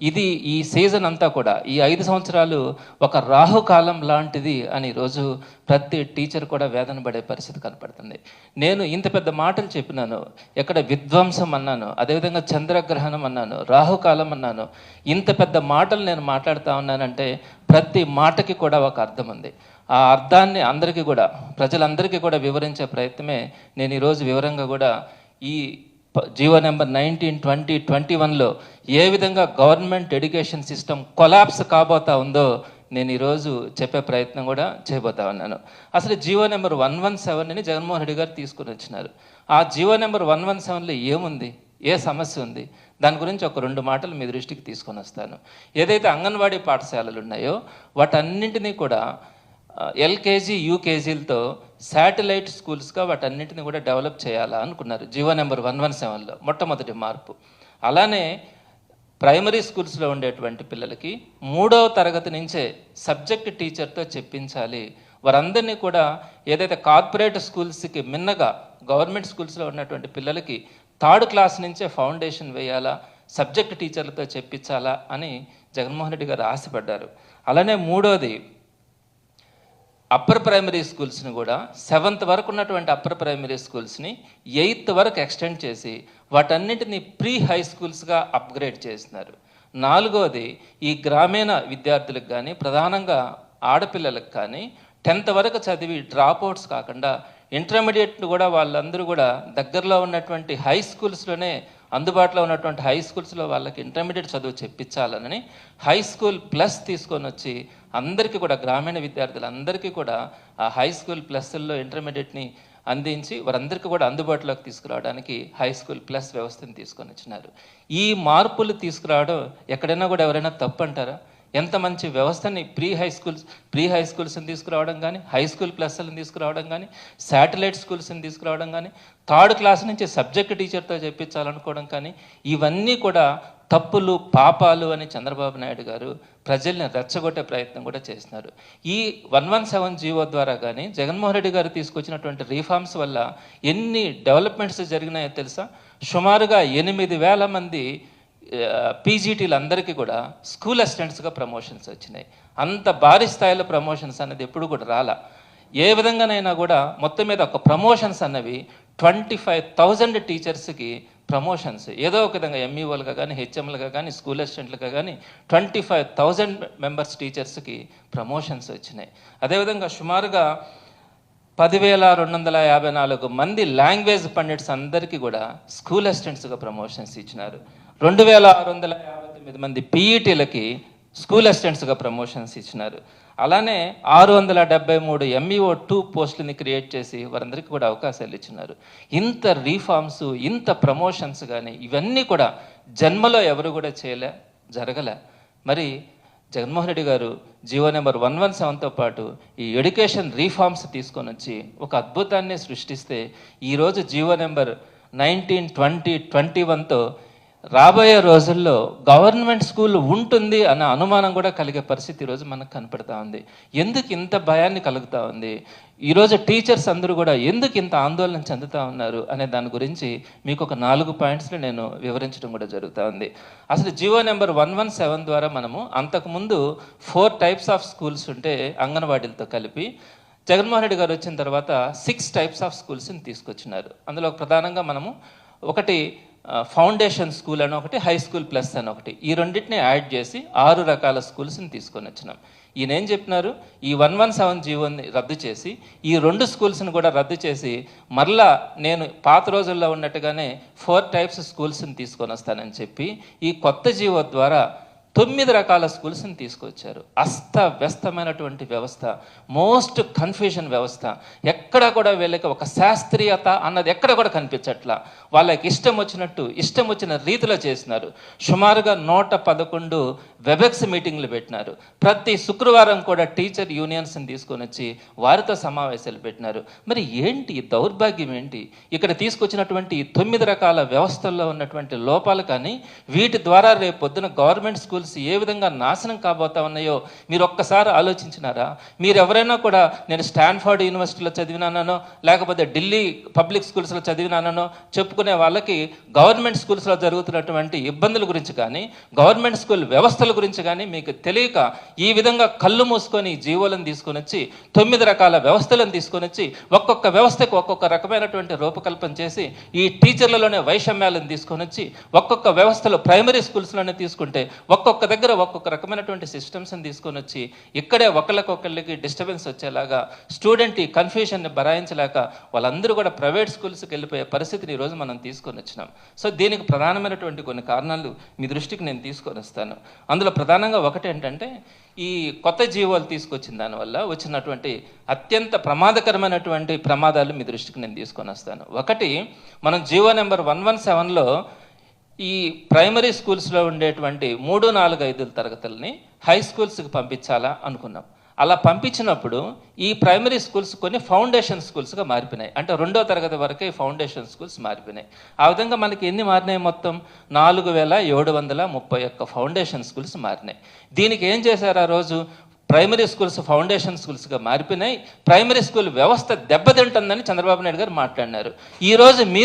ఇది ఈ సీజన్ అంతా కూడా ఈ ఐదు సంవత్సరాలు ఒక రాహుకాలం లాంటిది అని రోజు ప్రతి టీచర్ కూడా వేదన పడే పరిస్థితి కనపడుతుంది. నేను ఇంత పెద్ద మాటలు చెప్పినాను ఎక్కడ విధ్వంసం అన్నాను అదేవిధంగా చంద్రగ్రహణం అన్నాను రాహుకాలం అన్నాను ఇంత పెద్ద మాటలు నేను మాట్లాడుతూ ఉన్నానంటే ప్రతి మాటకి కూడా ఒక అర్థం ఉంది. ఆ అర్థాన్ని అందరికీ కూడా ప్రజలందరికీ కూడా వివరించే ప్రయత్నమే నేను ఈరోజు వివరంగా కూడా ఈ G O number nineteen twenty twenty వన్లో ఏ విధంగా గవర్నమెంట్ ఎడ్యుకేషన్ సిస్టమ్ కొలాప్స్ కాబోతా ఉందో నేను ఈరోజు చెప్పే ప్రయత్నం కూడా చేయబోతా ఉన్నాను. అసలు G O number one one సెవెన్ని Jaganmohan Reddy గారు తీసుకుని వచ్చినారు. ఆ జీవో నెంబర్ వన్ వన్ సెవెన్లో ఏముంది? ఏ సమస్య ఉంది? దాని గురించి ఒక రెండు మాటలు మీ దృష్టికి తీసుకొని వస్తాను. ఏదైతే అంగన్వాడీ పాఠశాలలు ఉన్నాయో వాటన్నింటినీ కూడా ఎల్కేజీ యూకేజీలతో శాటిలైట్ స్కూల్స్గా వాటన్నిటిని కూడా డెవలప్ చేయాలా అనుకున్నారు. జీవో నెంబర్ వన్ వన్ సెవెన్లో మొట్టమొదటి మార్పు. అలానే ప్రైమరీ స్కూల్స్లో ఉండేటువంటి పిల్లలకి మూడవ తరగతి నుంచే సబ్జెక్ట్ టీచర్తో చెప్పించాలి. వారందరినీ కూడా ఏదైతే కార్పొరేట్ స్కూల్స్కి మిన్నగా గవర్నమెంట్ స్కూల్స్లో ఉన్నటువంటి పిల్లలకి థర్డ్ క్లాస్ నుంచే ఫౌండేషన్ వేయాలా సబ్జెక్ట్ టీచర్లతో చెప్పించాలా అని జగన్మోహన్ రెడ్డి గారు ఆశపడ్డారు. అలానే మూడోది అప్పర్ ప్రైమరీ స్కూల్స్ని కూడా సెవెంత్ వరకు ఉన్నటువంటి అప్పర్ ప్రైమరీ స్కూల్స్ని ఎయిత్ వరకు ఎక్స్టెండ్ చేసి వాటన్నిటిని ప్రీ హై స్కూల్స్గా అప్గ్రేడ్ చేసినారు. నాలుగోది ఈ గ్రామీణ విద్యార్థులకు కానీ ప్రధానంగా ఆడపిల్లలకు కానీ టెన్త్ వరకు చదివి డ్రాప్ అవుట్స్ కాకుండా ఇంటర్మీడియట్ కూడా వాళ్ళందరూ కూడా దగ్గరలో ఉన్నటువంటి హై స్కూల్స్లోనే అందుబాటులో ఉన్నటువంటి హై స్కూల్స్లో వాళ్ళకి ఇంటర్మీడియట్ చదువు చెప్పించాలని హై స్కూల్ ప్లస్ తీసుకొని వచ్చి అందరికీ కూడా గ్రామీణ విద్యార్థులందరికీ కూడా ఆ హై స్కూల్ ప్లస్ల్లో ఇంటర్మీడియట్ని అందించి వారందరికీ కూడా అందుబాటులోకి తీసుకురావడానికి హై స్కూల్ ప్లస్ వ్యవస్థను తీసుకొని వచ్చినారు. ఈ మార్పులు తీసుకురావడం ఎక్కడైనా కూడా ఎవరైనా తప్పు అంటారా? ఎంత మంచి వ్యవస్థని pre high schools pre high స్కూల్స్ని తీసుకురావడం కానీ హై స్కూల్ ప్లస్లను తీసుకురావడం కానీ శాటిలైట్ స్కూల్స్ని తీసుకురావడం కానీ థర్డ్ క్లాస్ నుంచి సబ్జెక్ట్ టీచర్తో చెప్పించాలనుకోవడం కానీ ఇవన్నీ కూడా తప్పులు పాపాలు అని చంద్రబాబు నాయుడు గారు ప్రజల్ని రెచ్చగొట్టే ప్రయత్నం కూడా చేస్తున్నారు ఈ వన్ వన్ సెవెన్ జీవో ద్వారా కానీ జగన్మోహన్ రెడ్డి గారు తీసుకొచ్చినటువంటి రీఫార్మ్స్ వల్ల ఎన్ని డెవలప్మెంట్స్ జరిగినాయో తెలుసా? సుమారుగా ఎనిమిది వేల మంది పీజీటీలు అందరికీ కూడా స్కూల్ అసిస్టెంట్స్గా ప్రమోషన్స్ వచ్చినాయి. అంత భారీ స్థాయిలో ప్రమోషన్స్ అనేది ఎప్పుడు కూడా రాలా. ఏ విధంగానైనా కూడా మొత్తం మీద ఒక ప్రమోషన్స్ అన్నవి ట్వంటీ ఫైవ్ థౌజండ్ టీచర్స్కి ప్రమోషన్స్. ఏదో ఒక విధంగా ఎంఈఓలుగా కానీ హెచ్ఎంలుగా కానీ స్కూల్ అసిస్టెంట్లుగా కానీ ట్వంటీ ఫైవ్ థౌజండ్ మెంబర్స్ టీచర్స్కి ప్రమోషన్స్ వచ్చినాయి. అదేవిధంగా సుమారుగా పదివేల రెండు వందల యాభై నాలుగు మంది లాంగ్వేజ్ పండిట్స్ అందరికీ కూడా స్కూల్ అసిస్టెంట్స్గా ప్రమోషన్స్ ఇచ్చినారు. రెండు వేల ఆరు వందల యాభై తొమ్మిది మంది పీఈటీలకి స్కూల్ అసిస్టెంట్స్గా ప్రమోషన్స్ ఇచ్చినారు. అలానే ఆరు వందల డెబ్బై మూడు ఎంఈఓ టూ పోస్టులని క్రియేట్ చేసి వారందరికీ కూడా అవకాశాలు ఇచ్చినారు. ఇంత రీఫార్మ్స్ ఇంత ప్రమోషన్స్ కానీ ఇవన్నీ కూడా జన్మలో ఎవరు కూడా చేయలే జరగలే. మరి జగన్మోహన్ రెడ్డి గారు G O number one one సెవెన్తో పాటు ఈ ఎడ్యుకేషన్ రీఫార్మ్స్ తీసుకొని వచ్చి ఒక అద్భుతాన్ని సృష్టిస్తే ఈరోజు GO number nineteen twenty twenty వన్తో రాబోయే రోజుల్లో గవర్నమెంట్ స్కూల్ ఉంటుంది అన్న అనుమానం కూడా కలిగే పరిస్థితి ఈరోజు మనకు కనపడతా ఉంది. ఎందుకు ఇంత భయాన్ని కలుగుతూ ఉంది? ఈరోజు టీచర్స్ అందరూ కూడా ఎందుకు ఇంత ఆందోళన చెందుతూ ఉన్నారు అనే దాని గురించి మీకు ఒక నాలుగు పాయింట్స్ని నేను వివరించడం కూడా జరుగుతూ ఉంది. అసలు GO number one one seven ద్వారా మనము అంతకుముందు ఫోర్ టైప్స్ ఆఫ్ స్కూల్స్ ఉంటే అంగన్వాడీలతో కలిపి జగన్మోహన్ రెడ్డి గారు వచ్చిన తర్వాత సిక్స్ టైప్స్ ఆఫ్ స్కూల్స్ని తీసుకొచ్చినారు. అందులో ప్రధానంగా మనము ఒకటి ఫౌండేషన్ స్కూల్ అని ఒకటి హై స్కూల్ ప్లస్ అని ఒకటి. ఈ రెండింటిని యాడ్ చేసి ఆరు రకాల స్కూల్స్ని తీసుకొని వచ్చినాం. ఈయన ఏం చెప్పినారు? ఈ వన్ వన్ సెవెన్ జీవోని రద్దు చేసి ఈ రెండు స్కూల్స్ని కూడా రద్దు చేసి మరలా నేను పాత రోజుల్లో ఉన్నట్టుగానే ఫోర్ టైప్స్ స్కూల్స్ని తీసుకొని వస్తానని చెప్పి ఈ కొత్త జీవో ద్వారా తొమ్మిది రకాల స్కూల్స్ని తీసుకొచ్చారు. అస్తవ్యస్తమైనటువంటి వ్యవస్థ మోస్ట్ కన్ఫ్యూజన్ వ్యవస్థ. ఎక్కడ కూడా వీళ్ళకి ఒక శాస్త్రీయత అన్నది ఎక్కడ కూడా కనిపించట్లా. వాళ్ళకి ఇష్టం వచ్చినట్టు ఇష్టం వచ్చిన రీతిలో చేసినారు. సుమారుగా నూట పదకొండు వెబెక్స్ మీటింగ్లు పెట్టినారు. ప్రతి శుక్రవారం కూడా టీచర్ యూనియన్స్ని తీసుకొని వచ్చి వారితో సమావేశాలు పెట్టినారు. మరి ఏంటి దౌర్భాగ్యం ఏంటి? ఇక్కడ తీసుకొచ్చినటువంటి తొమ్మిది రకాల వ్యవస్థల్లో ఉన్నటువంటి లోపాలు కానీ వీటి ద్వారా రేపు పొద్దున గవర్నమెంట్ స్కూల్స్ ఏ విధంగా నాశనం కాబోతా ఉన్నాయో మీరు ఒక్కసారి ఆలోచించినారా? మీరు ఎవరైనా కూడా నేను స్టాన్ఫర్డ్ యూనివర్సిటీలో చదివినానో లేకపోతే ఢిల్లీ పబ్లిక్ స్కూల్స్లో చదివినానో చెప్పు చదువుకునే వాళ్ళకి గవర్నమెంట్ స్కూల్స్లో జరుగుతున్నటువంటి ఇబ్బందుల గురించి కానీ గవర్నమెంట్ స్కూల్ వ్యవస్థల గురించి కానీ మీకు తెలియక ఈ విధంగా కళ్ళు మూసుకొని జీవోలను తీసుకొని వచ్చి తొమ్మిది రకాల వ్యవస్థలను తీసుకొని వచ్చి ఒక్కొక్క వ్యవస్థకు ఒక్కొక్క రకమైనటువంటి రూపకల్పన చేసి ఈ టీచర్లలోనే వైషమ్యాలను తీసుకొని వచ్చి ఒక్కొక్క వ్యవస్థలో ప్రైమరీ స్కూల్స్లోనే తీసుకుంటే ఒక్కొక్క దగ్గర ఒక్కొక్క రకమైనటువంటి సిస్టమ్స్ని తీసుకొని వచ్చి ఇక్కడే ఒకళ్ళకొకళ్ళకి డిస్టర్బెన్స్ వచ్చేలాగా స్టూడెంట్ ఈ కన్ఫ్యూషన్ని భరాయించలేక వాళ్ళందరూ కూడా ప్రైవేట్ స్కూల్స్కి వెళ్ళిపోయే పరిస్థితిని ఈరోజు మనం తీసుకొని వచ్చినాం. సో దీనికి ప్రధానమైనటువంటి కొన్ని కారణాలు మీ దృష్టికి నేను తీసుకొని వస్తాను. అందులో ప్రధానంగా ఒకటి ఏంటంటే ఈ కొత్త జీవోలు తీసుకొచ్చిన దానివల్ల వచ్చినటువంటి అత్యంత ప్రమాదకరమైనటువంటి ప్రమాదాలు మీ దృష్టికి నేను తీసుకొని వస్తాను. ఒకటి మనం జీవో నెంబర్ వన్ వన్ సెవెన్లో ఈ ప్రైమరీ స్కూల్స్లో ఉండేటువంటి మూడు నాలుగు ఐదు తరగతుల్ని హై స్కూల్స్కి పంపించాలా అనుకున్నాం. అలా పంపించినప్పుడు ఈ ప్రైమరీ స్కూల్స్ కొన్ని ఫౌండేషన్ స్కూల్స్గా మారిపోయినాయి. అంటే రెండో తరగతి వరకే ఈ ఫౌండేషన్ స్కూల్స్ మారిపోయినాయి. ఆ విధంగా మనకి ఎన్ని మారినాయి మొత్తం? నాలుగు వేల ఏడు వందల ముప్పై ఒక్క ఫౌండేషన్ స్కూల్స్ మారినాయి. దీనికి ఏం చేశారు ఆ రోజు? ప్రైమరీ స్కూల్స్ ఫౌండేషన్ స్కూల్స్గా మారిపోయినాయి. ప్రైమరీ స్కూల్ వ్యవస్థ దెబ్బతింటుందని చంద్రబాబు నాయుడు గారు మాట్లాడినారు. ఈరోజు మీరు